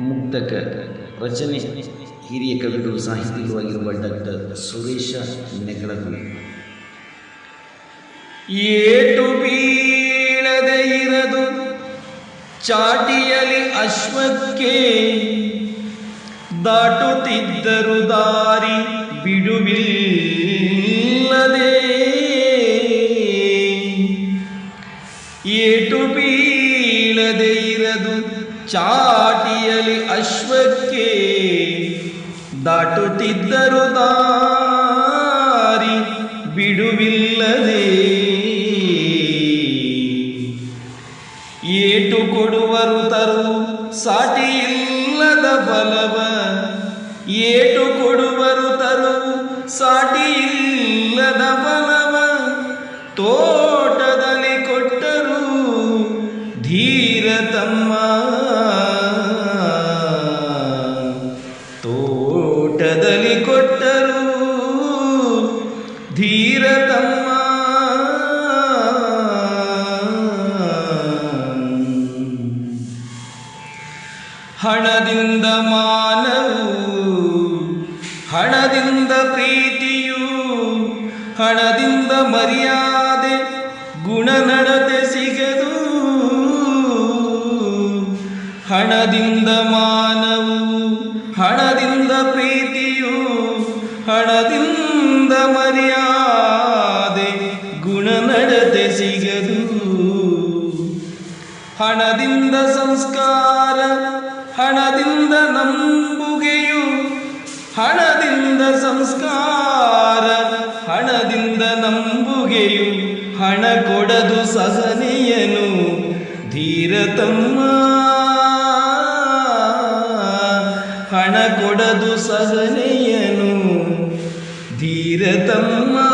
ಮುಕ್ತಕ ರಚನೆ ಹಿರಿಯ ಕವಿಗಳು ಸಾಹಿತಿಗಳಾಗಿರುವ ಡಾಕ್ಟರ್ ಸುರೇಶ ನೆಗಳಗುಳಿ ಏಟು ಬೀಳದೆ ಇರದು ಚಾಟಿಯಲಿ ಅಶ್ವಕ್ಕೆ. ದಾಟುತ್ತಿದ್ದರು ದಾರಿ ಬಿಡುವಿಲ್ಲದೆ. ಏಟು ಬೀಳದೆ ಇರದು ಚಾಟಿಯಲಿ ಅಶ್ವಕ್ಕೆ ದಾಟುತ್ತಿದ್ದರು ದಾರಿ ಬಿಡುವಿಲ್ಲದೆ. ಏಟು ಕೊಡುವರು ತರು ಸಾಟಿ ಇಲ್ಲದ ಬಲವ. ಏಟು ಕೊಡುವರು ತರು ಸಾಟಿ ಇಲ್ಲದ ಬಲವ. ತೋಟದಲ್ಲಿ ತಮ್ಮ ತೋಟದಲ್ಲಿ ಕೊಟ್ಟರು ಧೀರ ತಮ್ಮ ಹಣದಿಂದ ಮಾನವು ಹಣದಿಂದ ಪ್ರೀತಿಯು ಹಣದಿಂದ ಮರ್ಯಾದೆ ಗುಣ ಹಣದಿಂದ ಮಾನವು, ಹಣದಿಂದ ಪ್ರೀತಿಯು, ಹಣದಿಂದ ಮರ್ಯಾದೆ ಗುಣ ನಡತೆ ಸಿಗದು. ಹಣದಿಂದ ಸಂಸ್ಕಾರ, ಹಣದಿಂದ ನಂಬುಗೆಯು, ಹಣದಿಂದ ಸಂಸ್ಕಾರ, ಹಣದಿಂದ ನಂಬುಗೆಯು, ಹಣ ಕೊಡದು ಸಹನೆಯನು ಧೀರತಮ್ಮ ಹಣ ಕೊಡದು ಸಹನೆಯನು. ಧೀರತಮ್ಮ